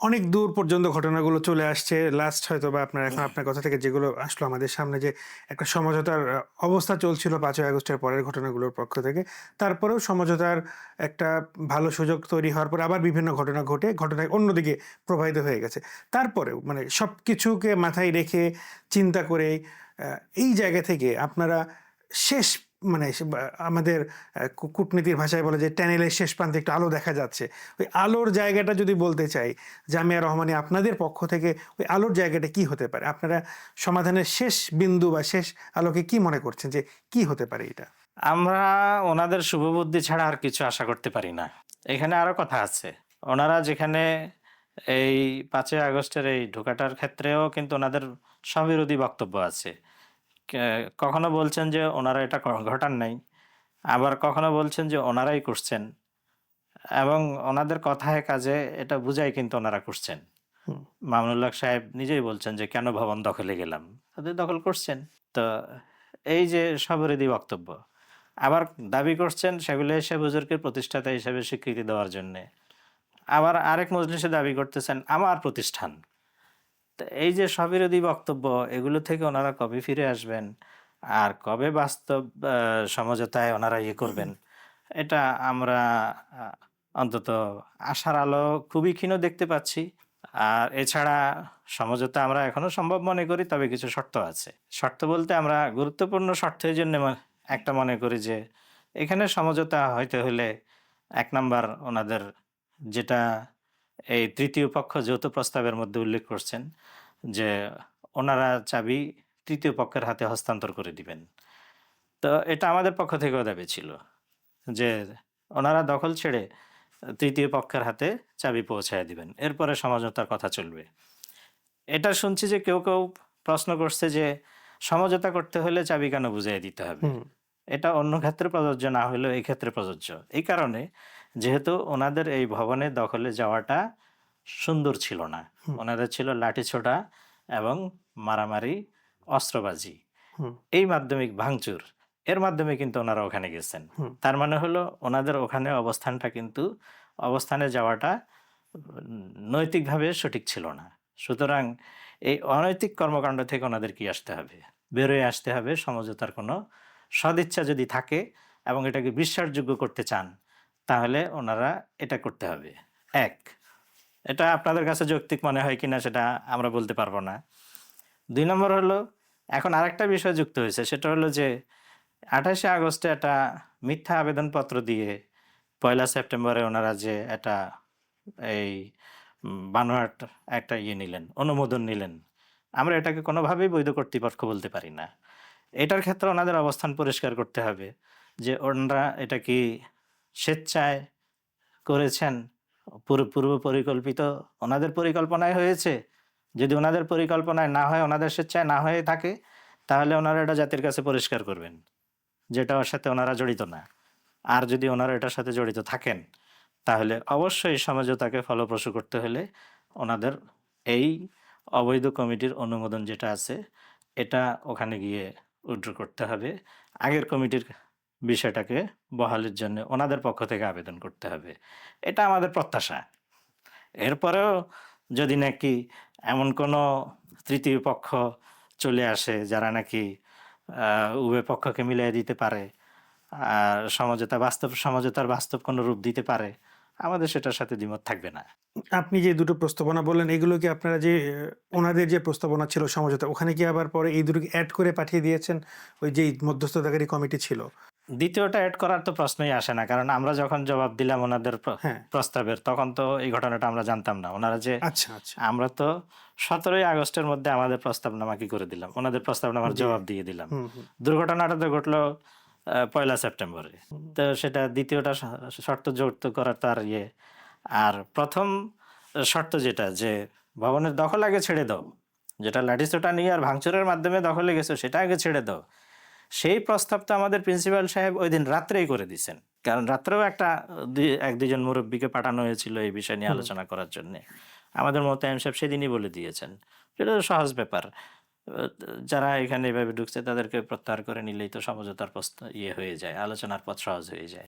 অনেক দূর পর্যন্ত ঘটনাগুলো চলে আসছে। লাস্ট হয়তো বা আপনার এখন আপনার কথা থেকে যেগুলো আসলো আমাদের সামনে যে একটা সমঝোতার অবস্থা চলছিল পাঁচই আগস্টের পরের ঘটনাগুলোর পক্ষ থেকে। তারপরেও সমঝোতার একটা ভালো সুযোগ তৈরি হওয়ার পর আবার বিভিন্ন ঘটনা ঘটে ঘটনা অন্যদিকে প্রবাহিত হয়ে গেছে। তারপরেও মানে সব কিছুকে মাথায় রেখে চিন্তা করে এই জায়গা থেকে আপনারা শেষ মানে আমাদের কূটনীতির ভাষায় বলে যে ট্যানেলের শেষ প্রান্তে একটু আলো দেখা যাচ্ছে। ওই আলোর জায়গাটা যদি বলতে চাই, জামিয়া রহমানি আপনাদের পক্ষ থেকে ওই আলোর জায়গাটা কি হতে পারে? আপনারা সমাধানের শেষ বিন্দু বা শেষ আলোকে কি মনে করছেন যে কি হতে পারে এটা? আমরা ওনাদের শুভবুদ্ধি ছাড়া আর কিছু আশা করতে পারি না। এখানে আরও কথা আছে। ওনারা যেখানে এই পাঁচই আগস্টের এই ঢোকাটার ক্ষেত্রেও কিন্তু ওনাদের স্ববিরোধী বক্তব্য আছে। কখনো বলছেন যে ওনারা এটা ঘটান নাই আবার কখনো বলছেন যে ওনারাই করছেন এবং ওনাদের কথায় কাজে এটা বুঝাই কিন্তু ওনারা করছেন। মামুনুল্লাহ সাহেব নিজেই বলছেন যে কেন ভবন দখলে গেলাম? তাদের দখল করছেন। তো এই যে স্ববিরোধী বক্তব্য আবার দাবি করছেন সেগুলো এসে বুজুর্গের প্রতিষ্ঠাতা হিসেবে স্বীকৃতি দেওয়ার জন্যে। আবার আরেক মজলিসে দাবি করতেছেন আমার প্রতিষ্ঠান। এই যে স্ববিরোধী বক্তব্য, এগুলো থেকে ওনারা কবে ফিরে আসবেন? আর কবে বাস্তব সমঝোতায় ওনারা ইয়ে করবেন? এটা আমরা অন্তত আশার আলো খুবই ক্ষীণ দেখতে পাচ্ছি। আর এছাড়া সমঝোতা আমরা এখনও সম্ভব মনে করি, তবে কিছু শর্ত আছে। শর্ত বলতে আমরা গুরুত্বপূর্ণ শর্তের জন্য একটা মনে করি যে, এখানে সমঝোতা হইতে হলে এক নাম্বার ওনাদের যেটা এই তৃতীয় পক্ষ যৌথ প্রস্তাবের মধ্যে উল্লেখ করছেন যে ওনারা চাবি তৃতীয় পক্ষের হাতে হস্তান্তর করে দিবেন। তো এটা আমাদের পক্ষ থেকেও দাবি ছিল যে ওনারা দখল ছেড়ে তৃতীয় পক্ষের হাতে চাবি পৌঁছায় দিবেন। এরপরে সমঝোতার কথা চলবে। এটা শুনছি যে কেউ কেউ প্রশ্ন করছে যে সমঝোতা করতে হলে চাবি কেন বুঝিয়ে দিতে হবে? এটা অন্য ক্ষেত্রে প্রযোজ্য না হলেও এই ক্ষেত্রে প্রযোজ্য। এই কারণে যেহেতু ওনাদের এই ভবনে দখলে যাওয়াটা সুন্দর ছিল না। ওনাদের ছিল লাঠি ছোটা এবং মারামারি অস্ত্রবাজি। এই মাধ্যমিক ভাঙচুর এর মাধ্যমে কিন্তু ওনারা ওখানে গেছেন। তার মানে হলো ওনাদের ওখানে অবস্থানটা কিন্তু অবস্থানে যাওয়াটা নৈতিকভাবে সঠিক ছিল না। সুতরাং এই অনৈতিক কর্মকাণ্ড থেকে ওনাদের কি আসতে হবে? বেরোয় আসতে হবে সমঝোতার কোনো সদিচ্ছা যদি থাকে এবং এটাকে বিশ্বাসযোগ্য করতে চান, তাহলে ওনারা এটা করতে হবে। এক, এটা আপনাদের কাছে যৌক্তিক মনে হয় কিনা সেটা আমরা বলতে পারব না। দুই নম্বর হলো, এখন আরেকটা বিষয় যুক্ত হয়েছে, সেটা হলো যে আঠাশে আগস্টে একটা মিথ্যা আবেদনপত্র দিয়ে পয়লা সেপ্টেম্বরে ওনারা যে একটা এই বানোয়াট একটা ইয়ে নিলেন, অনুমোদন নিলেন, আমরা এটাকে কোনোভাবেই বৈধ কর্তৃপক্ষ বলতে পারি না। এটার ক্ষেত্রে ওনাদের অবস্থান পরিষ্কার করতে হবে যে ওনারা এটা কি স্বেচ্ছায় করেছেন? পূর্ব পরিকল্পিত ওনাদের পরিকল্পনায় হয়েছে? যদি ওনাদের পরিকল্পনায় না হয়, ওনাদের স্বেচ্ছায় না হয়ে থাকে, তাহলে ওনারা এটা জাতির কাছে পরিষ্কার করবেন, যেটা ওর সাথে ওনারা জড়িত না। আর যদি ওনারা এটার সাথে জড়িত থাকেন, তাহলে অবশ্যই সমঝোতাকে ফলপ্রসূ করতে হলে ওনাদের এই অবৈধ কমিটির অনুমোদন যেটা আছে, এটা ওখানে গিয়ে উইথড্র করতে হবে। আগের কমিটির বিষয়টাকে বহালের জন্য ওনাদের পক্ষ থেকে আবেদন করতে হবে। এটা আমাদের প্রত্যাশা। এরপরেও যদি নাকি এমন কোনো তৃতীয় পক্ষ চলে আসে যারা নাকি উভয় পক্ষকে মিলিয়ে দিতে পারে, আর সমঝোতা বাস্তব, সমঝোতার বাস্তব কোনো রূপ দিতে পারে আমাদের সেটার সাথে দ্বিমত থাকবে না। আপনি যে দুটো প্রস্তাবনা বললেন এগুলো কি আপনারা যে ওনাদের যে প্রস্তাবনা ছিল সমঝোতা ওখানে কি আবার পরে এই দুটোকে অ্যাড করে পাঠিয়ে দিয়েছেন? ওই যে মধ্যস্থতাকারী কমিটি ছিল? দ্বিতীয়টা অ্যাড করার তো প্রশ্নই আসে না কারণ আমরা যখন জবাব দিলাম ওনাদের হ্যাঁ। প্রস্তাবের তখন তো এই ঘটনাটা আমরা জানতাম না। ওনারা যে আচ্ছা আচ্ছা। আমরা তো সতেরোই আগস্টের মধ্যে আমাদের প্রস্তাবনামা কি করে দিলাম? ওনাদের প্রস্তাবনামার। জবাব দিয়ে দিলাম। দুর্ঘটনাটা তো ঘটলো পয়লা সেপ্টেম্বরে। তো সেটা দ্বিতীয়টা শর্ত যুক্ত করার তার ইয়ে। আর প্রথম শর্ত যেটা যে ভবনের দখল আগে ছেড়ে দাও। যেটা লাঠিসোটা নিয়ে আর ভাঙচুরের মাধ্যমে দখলে গেছো সেটা আগে ছেড়ে দাও। সেই প্রস্তাবটা আমাদের প্রিন্সিপাল সাহেব ওই দিন রাত্রেই করে দিয়েছেন কারণ রাত্রেও একটা এক দুজন মুরব্বীকে পাঠানো হয়েছিল এই বিষয় নিয়ে আলোচনা করার জন্য। আমাদের মোতায়েম সাহেব সেদিনই বলে দিয়েছেন। সেটা সহজ ব্যাপার। যারা এখানে এভাবে ঢুকছে, তাদেরকে প্রত্যাহার করে নিলেই তো সমঝোতার ইয়ে হয়ে যায়, আলোচনার পথ সহজ হয়ে যায়।